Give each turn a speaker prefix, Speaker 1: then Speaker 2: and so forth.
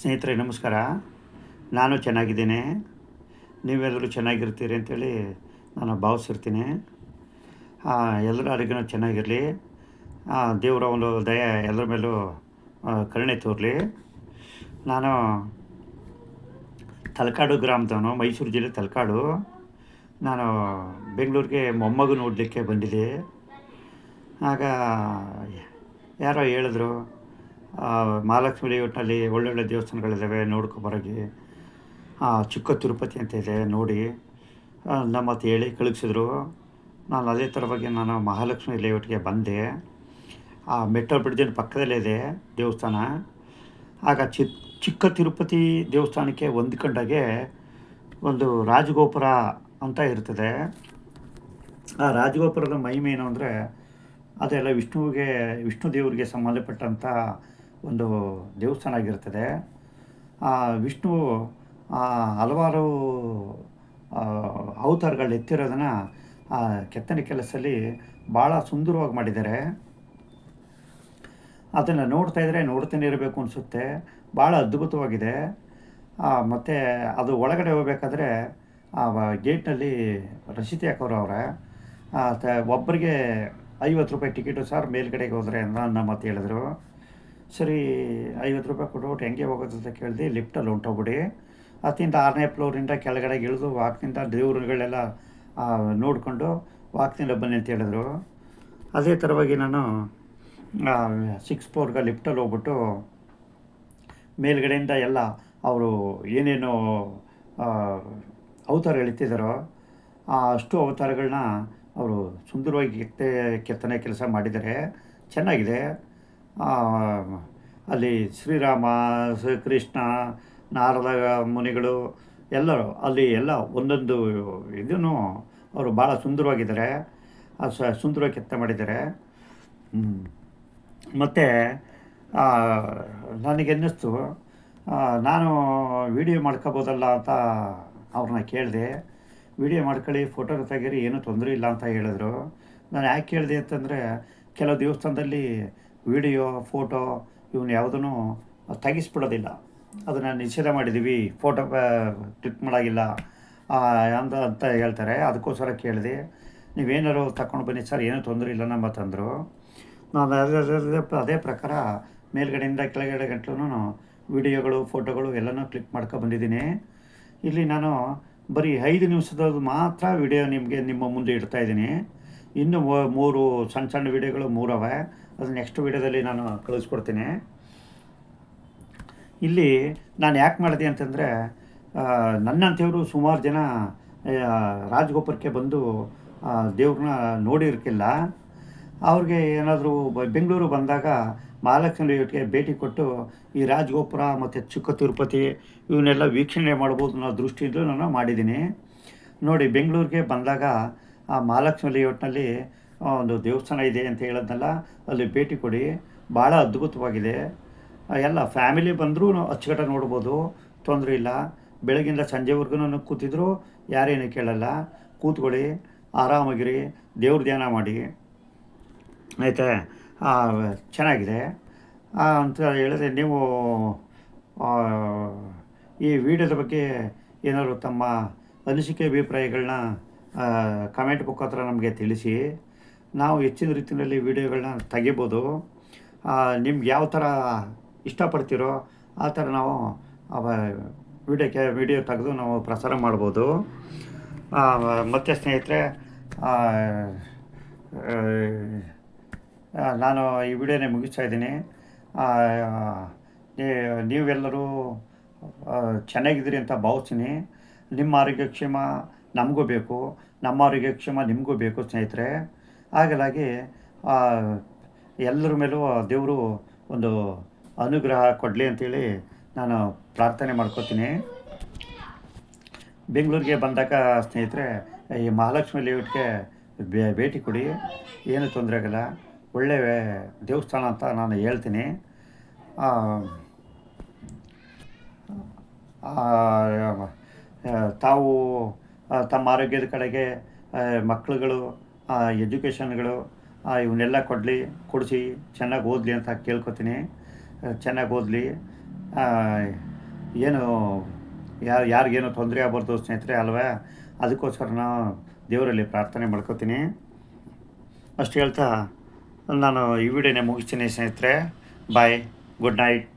Speaker 1: ಸ್ನೇಹಿತರೆ, ನಮಸ್ಕಾರ. ನಾನು ಚೆನ್ನಾಗಿದ್ದೇನೆ. ನೀವೆಲ್ಲರೂ ಚೆನ್ನಾಗಿರ್ತೀರಿ ಅಂತೇಳಿ ನಾನು ಭಾವಿಸಿರ್ತೀನಿ. ಎಲ್ಲರ ಆರೋಗ್ಯನೂ ಚೆನ್ನಾಗಿರಲಿ. ದೇವರ ಒಂದು ದಯ ಎಲ್ಲರ ಮೇಲೂ ಕರುಣೆ ತೋರಲಿ. ನಾನು ತಲಕಾಡು ಗ್ರಾಮದವನು, ಮೈಸೂರು ಜಿಲ್ಲೆ ತಲಕಾಡು. ನಾನು ಬೆಂಗಳೂರಿಗೆ ಮೊಮ್ಮಗು ನೋಡಲಿಕ್ಕೆ ಬಂದಿದ್ದೆ. ಆಗ ಯಾರೋ ಹೇಳಿದ್ರು ಮಹಾಲಕ್ಷ್ಮಿ ಲೇಔಟ್ನಲ್ಲಿ ಒಳ್ಳೊಳ್ಳೆ ದೇವಸ್ಥಾನಗಳಿದ್ದಾವೆ ನೋಡ್ಕೊಬರೋಗಿ ಚಿಕ್ಕ ತಿರುಪತಿ ಅಂತ ಇದೆ, ನೋಡಿ. ನಮ್ಮ ಮತ್ತೆ ಹೇಳಿ ಕಳಿಸಿದ್ರು. ನಾನು ಅದೇ ಥರವಾಗಿ ನಾನು ಮಹಾಲಕ್ಷ್ಮಿ ಲೇಔಟ್ಗೆ ಬಂದೆ. ಆ ಮೆಟ್ರೋ ಬ್ರಿಡ್ಜಿನ ಪಕ್ಕದಲ್ಲೇ ಇದೆ ದೇವಸ್ಥಾನ. ಆಗ ಚಿ, ಚಿಕ್ಕ ತಿರುಪತಿ ದೇವಸ್ಥಾನಕ್ಕೆ ಹೊಂದ್ಕೊಂಡಾಗೆ ಒಂದು ರಾಜಗೋಪುರ ಅಂತ ಇರ್ತದೆ. ಆ ರಾಜಗೋಪುರದ ಮಹಿಮೆ ಏನು ಅಂದರೆ, ಅದೆಲ್ಲ ವಿಷ್ಣುವಿಗೆ, ವಿಷ್ಣು ದೇವರಿಗೆ ಸಂಬಂಧಪಟ್ಟಂಥ ಒಂದು ದೇವಸ್ಥಾನ ಆಗಿರ್ತದೆ ವಿಷ್ಣು ಹಲವಾರು ಅವತಾರಗಳು ಎತ್ತಿರೋದನ್ನು ಆ ಕೆತ್ತನೆ ಕೆಲಸದಲ್ಲಿ ಭಾಳ ಸುಂದರವಾಗಿ ಮಾಡಿದ್ದಾರೆ. ಅದನ್ನು ನೋಡ್ತಾ ಇದ್ದರೆ ನೋಡ್ತಾನೆ ಇರಬೇಕು ಅನಿಸುತ್ತೆ. ಭಾಳ ಅದ್ಭುತವಾಗಿದೆ. ಮತ್ತು ಅದು ಒಳಗಡೆ ಹೋಗ್ಬೇಕಾದ್ರೆ ಆ ಗೇಟ್ನಲ್ಲಿ ರಶೀತಿ ಹಾಕೋರು ಅವರ. ಒಬ್ಬರಿಗೆ ಐವತ್ತು ರೂಪಾಯಿ ಟಿಕೆಟು ಸರ್ ಮೇಲ್ಗಡೆಗೆ ಹೋದರೆ ನನ್ನ ಮತ್ತೆ ಹೇಳಿದ್ರು. ಸರಿ, ಐವತ್ತು ರೂಪಾಯಿ ಕೊಟ್ಬಿಟ್ಟು ಹೆಂಗೆ ಹೋಗೋದು ಅಂತ ಕೇಳಿದೆ, ಲಿಫ್ಟಲ್ಲಿ ಹೊಂಟೋಗ್ಬಿಡಿ. ಅತ್ತಿಂದ ಆರನೇ ಫ್ಲೋರಿಂದ ಕೆಳಗಡೆ ಇಳಿದು, ವಾಕ್ನಿಂದ ದೇವ್ರುಗಳೆಲ್ಲ ನೋಡಿಕೊಂಡು ವಾಕ್ನಿಂದ ಬನ್ನಿ ಅಂತ ಹೇಳಿದ್ರು. ಅದೇ ಥರವಾಗಿ ನಾನು ಸಿಕ್ಸ್ ಫ್ಲೋರ್ಗೆ ಲಿಫ್ಟಲ್ಲಿ ಹೋಗ್ಬಿಟ್ಟು, ಮೇಲ್ಗಡೆಯಿಂದ ಎಲ್ಲ ಅವರು ಏನೇನು ಅವತಾರ ಎಳಿತಿದ್ದಾರೋ, ಆ, ಅಷ್ಟು ಅವತಾರಗಳನ್ನ ಅವರು ಸುಂದರವಾಗಿ ಕೆತ್ತೆ ಕೆತ್ತನೆ ಕೆಲಸ ಮಾಡಿದ್ದಾರೆ. ಚೆನ್ನಾಗಿದೆ. ಅಲ್ಲಿ ಶ್ರೀರಾಮ ಶ್ರೀ ಕೃಷ್ಣ ನಾರದ ಮುನಿಗಳು ಎಲ್ಲರೂ ಅಲ್ಲಿ ಎಲ್ಲ ಒಂದೊಂದು ಇದನ್ನು ಅವರು ಭಾಳ ಸುಂದರವಾಗಿದ್ದಾರೆ. ಸುಂದರವಾಗಿ ಕೆತ್ತ ಮಾಡಿದ್ದಾರೆ. ಮತ್ತು ನನಗೆ ಅನ್ನಿಸ್ತು ನಾನು ವಿಡಿಯೋ ಮಾಡ್ಕೋಬೋದಲ್ಲ ಅಂತ ಅವ್ರನ್ನ ಕೇಳಿದೆ. ವಿಡಿಯೋ ಮಾಡ್ಕೊಳ್ಳಿ, ಫೋಟೋ ತೆಗೀರಿ ಏನೂ ತೊಂದರೆ ಇಲ್ಲ ಅಂತ ಹೇಳಿದ್ರು. ನಾನು ಯಾಕೆ ಕೇಳಿದೆ ಅಂತಂದರೆ, ಕೆಲವು ದೇವಸ್ಥಾನದಲ್ಲಿ ವಿಡಿಯೋ, ಫೋಟೋ ಇವನ್ನ ಯಾವುದೂ ತೆಗಿಸ್ಬಿಡೋದಿಲ್ಲ ಅದನ್ನು ನಿಷೇಧ ಮಾಡಿದ್ದೀವಿ ಫೋಟೋ ಕ್ಲಿಕ್ ಮಾಡೋಂಗಿಲ್ಲ. ಅಂತ ಅಂತ ಹೇಳ್ತಾರೆ. ಅದಕ್ಕೋಸ್ಕರ ಕೇಳಿದೆ. ನೀವೇನಾರು ತಗೊಂಡು ಬನ್ನಿ ಸರ್, ಏನೂ ತೊಂದರೆ ಇಲ್ಲ ನಮ್ಮ ತಂದರು ನಾನು ಅದೇ, ಅದೇ- ಪ್ರಕಾರ ಮೇಲ್ಗಡೆಯಿಂದ ಕೆಳಗಡೆ ಗಂಟ್ಲೂ ವಿಡಿಯೋಗಳು, ಫೋಟೋಗಳು ಎಲ್ಲನೂ ಕ್ಲಿಕ್ ಮಾಡ್ಕೊ ಬಂದಿದ್ದೀನಿ. ಇಲ್ಲಿ ನಾನು ಬರೀ ಐದು ನಿಮಿಷದ ಮಾತ್ರ ವಿಡಿಯೋ ನಿಮಗೆ ನಿಮ್ಮ ಮುಂದೆ ಇಡ್ತಾಯಿದ್ದೀನಿ ಇನ್ನು ಮೂರು ಸಣ್ಣ ಸಣ್ಣ ವಿಡಿಯೋಗಳು ಮೂರವೆ. ಅದು ನೆಕ್ಸ್ಟ್ ವಿಡಿಯೋದಲ್ಲಿ ನಾನು ಕಳಿಸ್ಕೊಡ್ತೀನಿ. ಇಲ್ಲಿ ನಾನು ಯಾಕೆ ಮಾಡಿದೆ ಅಂತಂದರೆ ನನ್ನಂಥವ್ರು ಸುಮಾರು ಜನ ರಾಜಗೋಪುರಕ್ಕೆ ಬಂದು ದೇವ್ರನ್ನ ನೋಡಿರ್ಕಿಲ್ಲ. ಅವ್ರಿಗೆ ಏನಾದರೂ ಬೆಂಗಳೂರು ಬಂದಾಗ ಮಹಾಲಕ್ಷ್ಮಿ ಲೇಔಟ್ಗೆ ಭೇಟಿ ಕೊಟ್ಟು ಈ ರಾಜಗೋಪುರ ಮತ್ತು ಚಿಕ್ಕ ತಿರುಪತಿ ಇವನ್ನೆಲ್ಲ ವೀಕ್ಷಣೆ ಮಾಡ್ಬೋದು ಅನ್ನೋ ದೃಷ್ಟಿಯಿಂದ ನಾನು ಮಾಡಿದ್ದೀನಿ. ನೋಡಿ, ಬೆಂಗಳೂರಿಗೆ ಬಂದಾಗ ಆ ಮಹಾಲಕ್ಷ್ಮಿ ಲೇಔಟ್ನಲ್ಲಿ ಒಂದು ದೇವಸ್ಥಾನ ಇದೆ ಅಂತ ಹೇಳೋದನ್ನೆಲ್ಲ ಅಲ್ಲಿ ಭೇಟಿ ಕೊಡಿ. ಭಾಳ ಅದ್ಭುತವಾಗಿದೆ. ಎಲ್ಲ ಫ್ಯಾಮಿಲಿ ಬಂದರೂ ಅಚ್ಚುಕಟ್ಟ ನೋಡ್ಬೋದು, ತೊಂದರೆ ಇಲ್ಲ. ಬೆಳಗಿಂದ ಸಂಜೆವರೆಗೂ ಕೂತಿದ್ರು, ಯಾರೇನು ಕೇಳಲ್ಲ. ಕೂತ್ಕೊಳ್ಳಿ, ಆರಾಮಾಗಿರಿ, ದೇವ್ರ ಧ್ಯಾನ ಮಾಡಿ. ಆಯಿತಾ? ಚೆನ್ನಾಗಿದೆ. ಅಂತ ಹೇಳಿದ್ರೆ ನೀವು ಈ ವೀಡಿಯೋದ ಬಗ್ಗೆ ಏನಾದರೂ ತಮ್ಮ ಅನಿಸಿಕೆ, ಅಭಿಪ್ರಾಯಗಳನ್ನ ಕಮೆಂಟ್ ಮುಖಾಂತರ ನಮಗೆ ತಿಳಿಸಿ. ನಾವು ಹೆಚ್ಚಿನ ರೀತಿಯಲ್ಲಿ ವೀಡಿಯೋಗಳನ್ನ ತೆಗಿಬೋದು. ನಿಮ್ಗೆ ಯಾವ ಥರ ಇಷ್ಟಪಡ್ತೀರೋ ಆ ಥರ ನಾವು ವೀಡಿಯೋಕ್ಕೆ ವಿಡಿಯೋ ತೆಗೆದು ನಾವು ಪ್ರಸಾರ ಮಾಡ್ಬೋದು. ಮತ್ತು ಸ್ನೇಹಿತರೆ ನಾನು ಈ ವಿಡಿಯೋನೇ ಮುಗಿಸ್ತಾ ಇದ್ದೀನಿ. ನೀವೆಲ್ಲರೂ ಚೆನ್ನಾಗಿದ್ದೀರಿ ಅಂತ ಭಾವಿಸ್ತೀನಿ. ನಿಮ್ಮ ಆರೋಗ್ಯಕ್ಷೇಮ ನಮಗೂ ಬೇಕು. ನಮ್ಮ ಆರೋಗ್ಯಕ್ಷೇಮ ನಿಮಗೂ ಬೇಕು ಸ್ನೇಹಿತರೆ. ಹಾಗಾಗಿ ಆ, ಎಲ್ಲರ ಮೇಲೂ ದೇವರು ಒಂದು ಅನುಗ್ರಹ ಕೊಡಲಿ ಅಂತೇಳಿ ನಾನು ಪ್ರಾರ್ಥನೆ ಮಾಡ್ಕೋತೀನಿ. ಬೆಂಗಳೂರಿಗೆ ಬಂದಾಗ ಸ್ನೇಹಿತರೆ ಈ ಮಹಾಲಕ್ಷ್ಮಿ ಲೇಔಟ್ಗೆ ಭೇಟಿ ಕೊಡಿ. ಏನು ತೊಂದರೆ ಆಗಲ್ಲ. ಒಳ್ಳೆಯ ದೇವಸ್ಥಾನ ಅಂತ ನಾನು ಹೇಳ್ತೀನಿ. ತಾವು ತಮ್ಮ ಆರೋಗ್ಯದ ಕಡೆಗೆ ಆ, ಎಜುಕೇಷನ್ಗಳು ಇವನ್ನೆಲ್ಲ ಕೊಡಲಿ ಕೊಡಿಸಿ ಚೆನ್ನಾಗಿ ಓದಲಿ ಅಂತ ಕೇಳ್ಕೊತೀನಿ. ಚೆನ್ನಾಗಿ ಓದಲಿ. ಏನು ಯಾರು ಯಾರಿಗೇನು ತೊಂದರೆ ಆಗ್ಬಾರ್ದು ಸ್ನೇಹಿತರೆ ಅಲ್ವಾ? ಅದಕ್ಕೋಸ್ಕರ ನಾನು ದೇವರಲ್ಲಿ ಪ್ರಾರ್ಥನೆ ಮಾಡ್ಕೋತೀನಿ. ಅಷ್ಟು ಹೇಳ್ತಾ ನಾನು ಈ ವಿಡಿಯೋನೇ ಮುಗಿಸ್ತೀನಿ ಸ್ನೇಹಿತರೆ. Bye good night